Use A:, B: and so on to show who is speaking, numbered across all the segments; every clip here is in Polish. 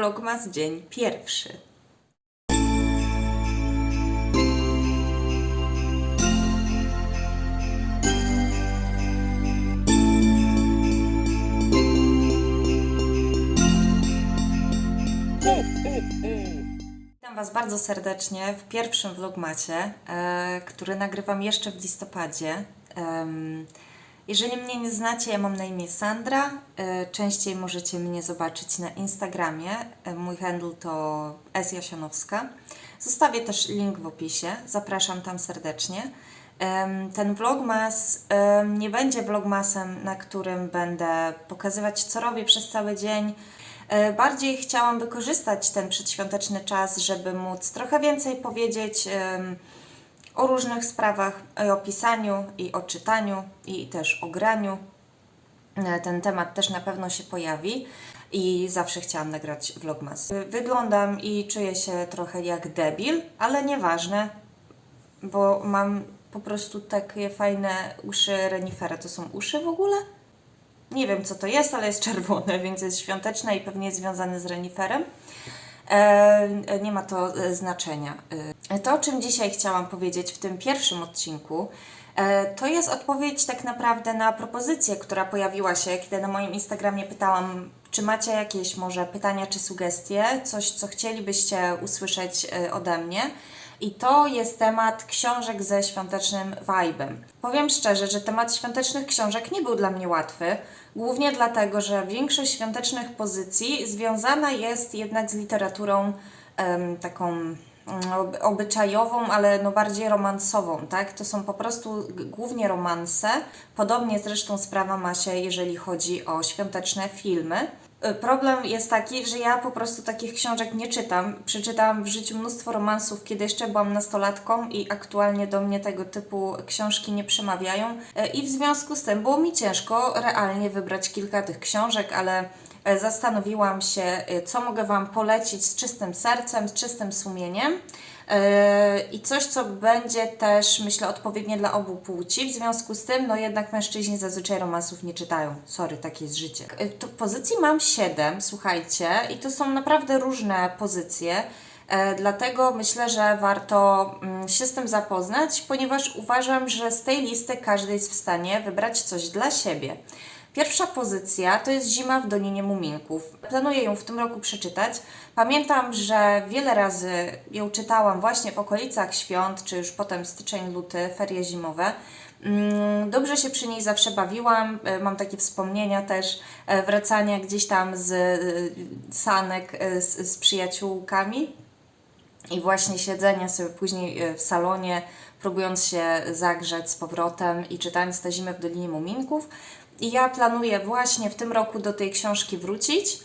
A: Vlogmas dzień pierwszy. Witam Was bardzo serdecznie w pierwszym vlogmacie, e, który nagrywam jeszcze w listopadzie. Jeżeli mnie nie znacie, ja mam na imię Sandra. E, częściej możecie mnie zobaczyć na Instagramie. E, mój handle to sjasianowska. Zostawię też link w opisie. Zapraszam tam serdecznie. Ten vlogmas nie będzie vlogmasem, na którym będę pokazywać, co robię przez cały dzień. E, Bardziej chciałam wykorzystać ten przedświąteczny czas, żeby móc trochę więcej powiedzieć o różnych sprawach, i o pisaniu, i o czytaniu, i też o graniu. E, Ten temat też na pewno się pojawi i zawsze chciałam nagrać vlogmas. E, Wyglądam i czuję się trochę jak debil, ale nieważne, bo mam po prostu takie fajne uszy renifera. To są uszy w ogóle? Nie wiem co to jest, ale jest czerwone, więc jest świąteczne i pewnie jest związane z reniferem. E, nie ma to e, znaczenia. E, to, o czym dzisiaj chciałam powiedzieć w tym pierwszym odcinku, e, to jest odpowiedź tak naprawdę na propozycję, która pojawiła się, kiedy na moim Instagramie pytałam, czy macie jakieś może pytania czy sugestie, coś, co chcielibyście usłyszeć e, ode mnie. I to jest temat książek ze świątecznym vibe'em. Powiem szczerze, że temat świątecznych książek nie był dla mnie łatwy, głównie dlatego, że większość świątecznych pozycji związana jest jednak z literaturą em, taką mm, ob- obyczajową, ale no bardziej romansową, tak? To są po prostu głównie romanse. Podobnie zresztą sprawa ma się, jeżeli chodzi o świąteczne filmy. Y, Problem jest taki, że ja po prostu takich książek nie czytam. Przeczytałam w życiu mnóstwo romansów, kiedy jeszcze byłam nastolatką i aktualnie do mnie tego typu książki nie przemawiają. Y, I w związku z tym było mi ciężko realnie wybrać kilka tych książek, ale zastanowiłam się, y, co mogę Wam polecić z czystym sercem, z czystym sumieniem. Yy, I coś, co będzie też, myślę, odpowiednie dla obu płci. W związku z tym, no jednak mężczyźni zazwyczaj romansów nie czytają. Sorry, takie jest życie. To pozycji mam siedem, słuchajcie, i to są naprawdę różne pozycje. E, Dlatego myślę, że warto mm, się z tym zapoznać, ponieważ uważam, że z tej listy każdy jest w stanie wybrać coś dla siebie. Pierwsza pozycja to jest Zima w Dolinie Muminków. Planuję ją w tym roku przeczytać. Pamiętam, że wiele razy ją czytałam właśnie w okolicach świąt, czy już potem styczeń, luty, ferie zimowe. Mm, Dobrze się przy niej zawsze bawiłam. E, Mam takie wspomnienia też e, wracania gdzieś tam z e, sanek z, z przyjaciółkami i właśnie siedzenia sobie później w salonie, próbując się zagrzać z powrotem i czytając tę zimę w Dolinie Muminków. I ja planuję właśnie w tym roku do tej książki wrócić,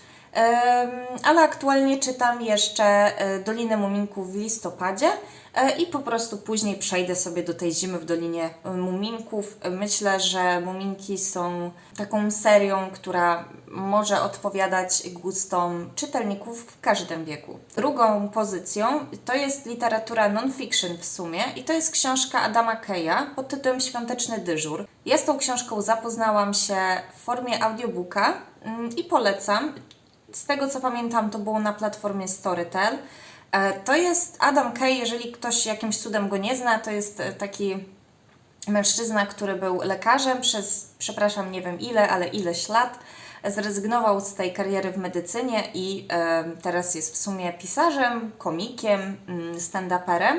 A: ale aktualnie czytam jeszcze e, Dolinę Muminków w listopadzie e, i po prostu później przejdę sobie do tej zimy w Dolinie e, Muminków. Myślę, że Muminki są taką serią, która może odpowiadać gustom czytelników w każdym wieku. Drugą pozycją to jest literatura non-fiction w sumie i to jest książka Adama Keja pod tytułem Świąteczny dyżur. Ja z tą książką zapoznałam się w formie audiobooka mm, i polecam. Z tego co pamiętam, to było na platformie Storytel. E, To jest Adam Kay, jeżeli ktoś jakimś cudem go nie zna, to jest e, taki mężczyzna, który był lekarzem przez, przepraszam, nie wiem ile, ale ileś lat. Zrezygnował z tej kariery w medycynie i e, teraz jest w sumie pisarzem, komikiem, mm, stand-uperem.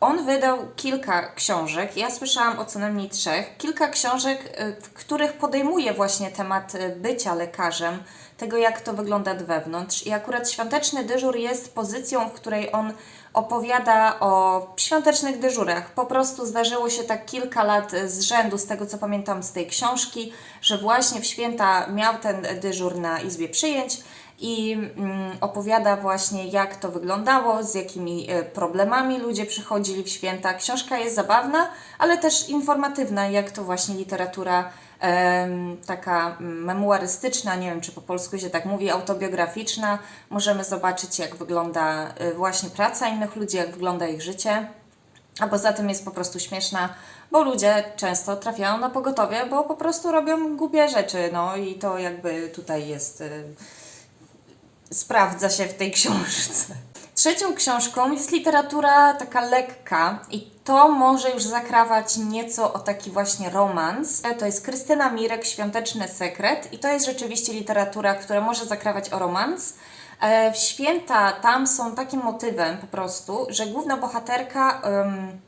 A: On wydał kilka książek, ja słyszałam o co najmniej trzech, kilka książek, e, w których podejmuje właśnie temat e, bycia lekarzem, tego jak to wygląda wewnątrz. I akurat świąteczny dyżur jest pozycją, w której on opowiada o świątecznych dyżurach. Po prostu zdarzyło się tak kilka lat z rzędu, z tego co pamiętam z tej książki, że właśnie w święta miał ten dyżur na izbie przyjęć i mm, opowiada właśnie jak to wyglądało, z jakimi e, problemami ludzie przychodzili w święta. Książka jest zabawna, ale też informatywna, jak to właśnie literatura taka mm, memuarystyczna, nie wiem czy po polsku się tak mówi, autobiograficzna. Możemy zobaczyć jak wygląda e, właśnie praca innych ludzi, jak wygląda ich życie. A poza tym jest po prostu śmieszna, bo ludzie często trafiają na pogotowie, bo po prostu robią głupie rzeczy, no i to jakby tutaj jest y, sprawdza się w tej książce. Trzecią książką jest literatura taka lekka i to może już zakrawać nieco o taki właśnie romans. To jest Krystyna Mirek, Świąteczny Sekret i to jest rzeczywiście literatura, która może zakrawać o romans. E, W święta tam są takim motywem po prostu, że główna bohaterka em,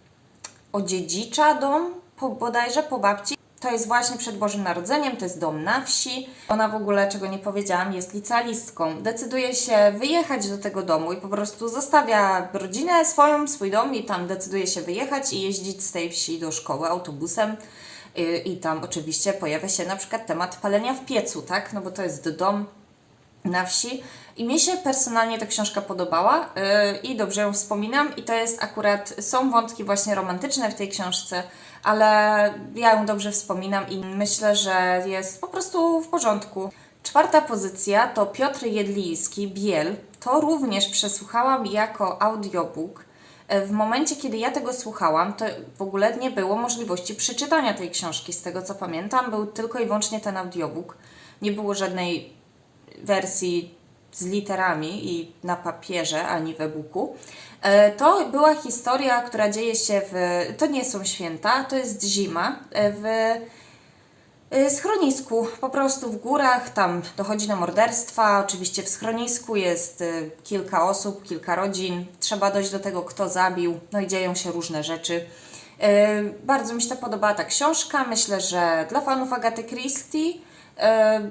A: odziedzicza dom, po, bodajże po babci. To jest właśnie przed Bożym Narodzeniem, to jest dom na wsi. Ona w ogóle, czego nie powiedziałam, jest licealistką. Decyduje się wyjechać do tego domu i po prostu zostawia rodzinę swoją, swój dom i tam decyduje się wyjechać i jeździć z tej wsi do szkoły autobusem. I, I tam oczywiście pojawia się na przykład temat palenia w piecu, tak? No bo to jest dom na wsi. I mi się personalnie ta książka podobała yy, i dobrze ją wspominam. I to jest akurat, są wątki właśnie romantyczne w tej książce, ale ja ją dobrze wspominam i myślę, że jest po prostu w porządku. Czwarta pozycja to Piotr Jedliński, Biel. To również przesłuchałam jako audiobook. W momencie, kiedy ja tego słuchałam, to w ogóle nie było możliwości przeczytania tej książki. Z tego co pamiętam, był tylko i wyłącznie ten audiobook. Nie było żadnej wersji z literami i na papierze, ani w e-booku. E, To była historia, która dzieje się w. To nie są święta, to jest zima. e, W y, schronisku, po prostu w górach, tam dochodzi do morderstwa. Oczywiście w schronisku jest kilka osób, kilka rodzin. Trzeba dojść do tego, kto zabił, no i dzieją się różne rzeczy. Bardzo mi się podobała ta książka. Myślę, że dla fanów Agaty Christie,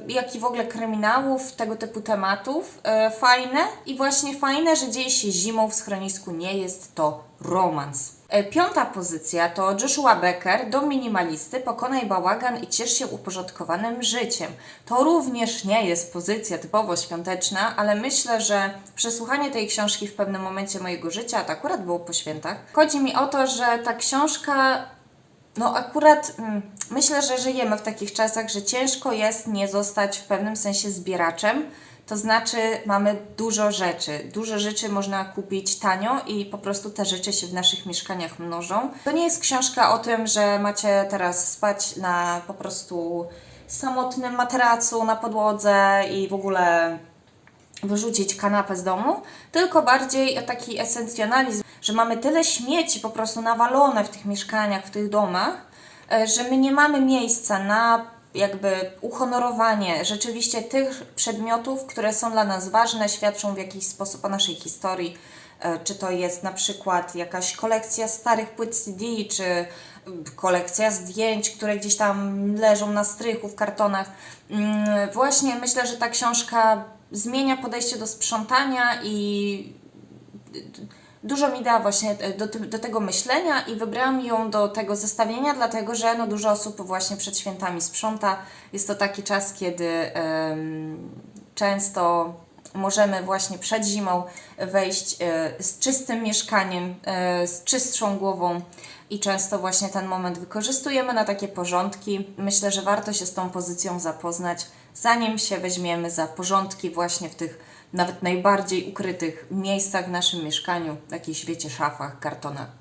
A: jak i w ogóle kryminałów, tego typu tematów, y, fajne i właśnie fajne, że dzieje się zimą w schronisku, nie jest to romans. E, Piąta pozycja to Joshua Becker, dom minimalisty, pokonaj bałagan i ciesz się uporządkowanym życiem. To również nie jest pozycja typowo świąteczna, ale myślę, że przesłuchanie tej książki w pewnym momencie mojego życia, a to akurat było po świętach, chodzi mi o to, że ta książka no akurat mm, myślę, że żyjemy w takich czasach, że ciężko jest nie zostać w pewnym sensie zbieraczem. To znaczy mamy dużo rzeczy. Dużo rzeczy można kupić tanio i po prostu te rzeczy się w naszych mieszkaniach mnożą. To nie jest książka o tym, że macie teraz spać na po prostu samotnym materacu na podłodze i w ogóle wyrzucić kanapę z domu, tylko bardziej taki esencjonalizm, że mamy tyle śmieci po prostu nawalone w tych mieszkaniach, w tych domach, e, że my nie mamy miejsca na jakby uhonorowanie rzeczywiście tych przedmiotów, które są dla nas ważne, świadczą w jakiś sposób o naszej historii. E, Czy to jest na przykład jakaś kolekcja starych płyt CD, czy kolekcja zdjęć, które gdzieś tam leżą na strychu w kartonach. Mm, Właśnie myślę, że ta książka zmienia podejście do sprzątania i dużo mi da właśnie do, ty- do tego myślenia i wybrałam ją do tego zestawienia, dlatego że no, dużo osób właśnie przed świętami sprząta. Jest to taki czas, kiedy em, często możemy właśnie przed zimą wejść e, z czystym mieszkaniem, e, z czystszą głową i często właśnie ten moment wykorzystujemy na takie porządki. Myślę, że warto się z tą pozycją zapoznać, zanim się weźmiemy za porządki właśnie w tych nawet najbardziej ukrytych miejscach w naszym mieszkaniu, jakichś, wiecie, szafach, kartonach.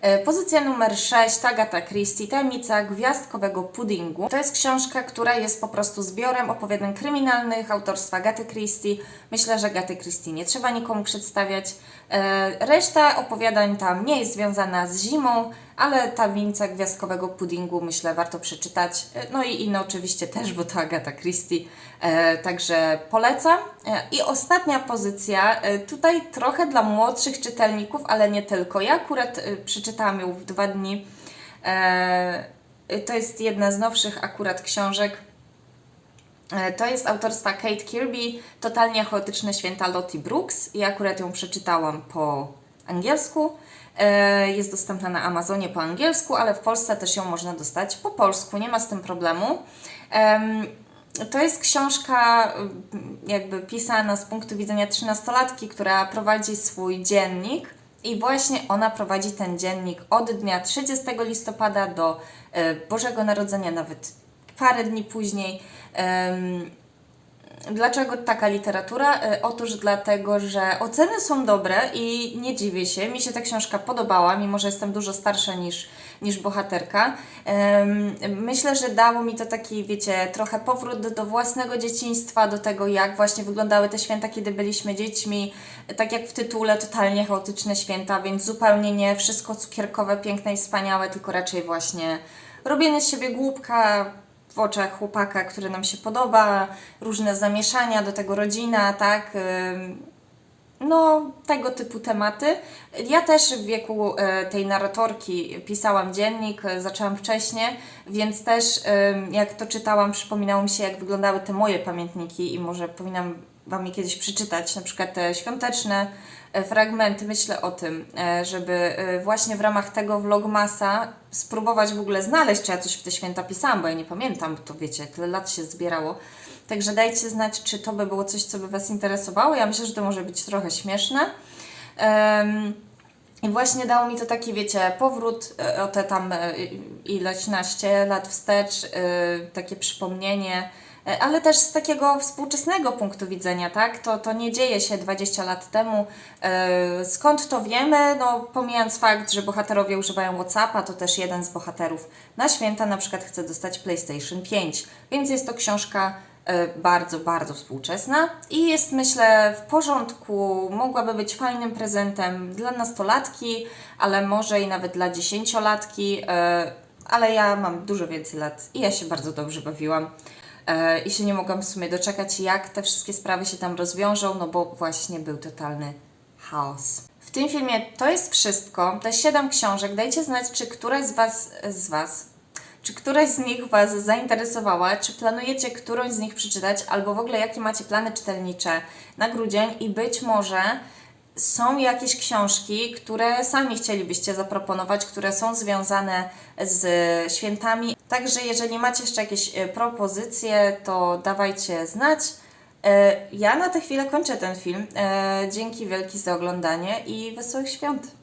A: E, Pozycja numer 6, Agatha Christie, Tajemnica Gwiazdkowego Puddingu. To jest książka, która jest po prostu zbiorem opowiadań kryminalnych autorstwa Agaty Christie. Myślę, że Agaty Christie nie trzeba nikomu przedstawiać. E, Reszta opowiadań tam nie jest związana z zimą, ale Tajemnica Gwiazdkowego Puddingu myślę warto przeczytać. E, No i inne oczywiście też, bo to Agata Christie. E, Także polecam. E, I ostatnia pozycja, tutaj trochę dla młodszych czytelników, ale nie tylko. Ja akurat przeczytałam ją w dwa dni. To jest jedna z nowszych akurat książek. To jest autorstwa Kate Kirby, Totalnie chaotyczne święta Lottie Brooks. Ja akurat ją przeczytałam po angielsku. E, Jest dostępna na Amazonie po angielsku, ale w Polsce też ją można dostać po polsku, nie ma z tym problemu. Em, To jest książka mm, jakby pisana z punktu widzenia trzynastolatki, która prowadzi swój dziennik i właśnie ona prowadzi ten dziennik od dnia 30 listopada do e, Bożego Narodzenia, nawet parę dni później. Dlaczego taka literatura? E, Otóż dlatego, że oceny są dobre i nie dziwię się. Mi się ta książka podobała, mimo że jestem dużo starsza niż, niż bohaterka. Myślę, że dało mi to taki, wiecie, trochę powrót do, do własnego dzieciństwa, do tego, jak właśnie wyglądały te święta, kiedy byliśmy dziećmi. Tak jak w tytule, totalnie chaotyczne święta, więc zupełnie nie wszystko cukierkowe, piękne i wspaniałe, tylko raczej właśnie robienie z siebie głupka, w oczach chłopaka, który nam się podoba, różne zamieszania, do tego rodzina, tak? No, tego typu tematy. Ja też w wieku e, tej narratorki pisałam dziennik, e, zaczęłam wcześniej, więc też jak to czytałam, przypominało mi się, jak wyglądały te moje pamiętniki i może powinnam Wam je kiedyś przeczytać, na przykład te świąteczne fragmenty. Myślę o tym, e, żeby e, właśnie w ramach tego vlogmasa spróbować w ogóle znaleźć, czy ja coś w te święta pisałam, bo ja nie pamiętam, to wiecie, tyle lat się zbierało. Także dajcie znać, czy to by było coś, co by Was interesowało. Ja myślę, że to może być trochę śmieszne. Em, i właśnie dało mi to taki, wiecie, powrót e, o te tam e, ileś naście lat wstecz, e, takie przypomnienie, e, ale też z takiego współczesnego punktu widzenia, tak? To, to nie dzieje się 20 lat temu. E, Skąd to wiemy? No, pomijając fakt, że bohaterowie używają WhatsAppa, to też jeden z bohaterów na święta na przykład chce dostać PlayStation 5, więc jest to książka e, bardzo, bardzo współczesna i jest myślę w porządku, mogłaby być fajnym prezentem dla nastolatki, ale może i nawet dla dziesięciolatki, e, ale ja mam dużo więcej lat i ja się bardzo dobrze bawiłam. E, I się nie mogłam w sumie doczekać, jak te wszystkie sprawy się tam rozwiążą, no bo właśnie był totalny chaos. W tym filmie to jest wszystko. Te 7 książek. Dajcie znać, czy któraś z Was, z Was czy któraś z nich Was zainteresowała? Czy planujecie którąś z nich przeczytać? Albo w ogóle jakie macie plany czytelnicze na grudzień? I być może są jakieś książki, które sami chcielibyście zaproponować, które są związane z świętami. Także jeżeli macie jeszcze jakieś e, propozycje, to dawajcie znać. E, Ja na tę chwilę kończę ten film. E, Dzięki wielkie za oglądanie i wesołych świąt.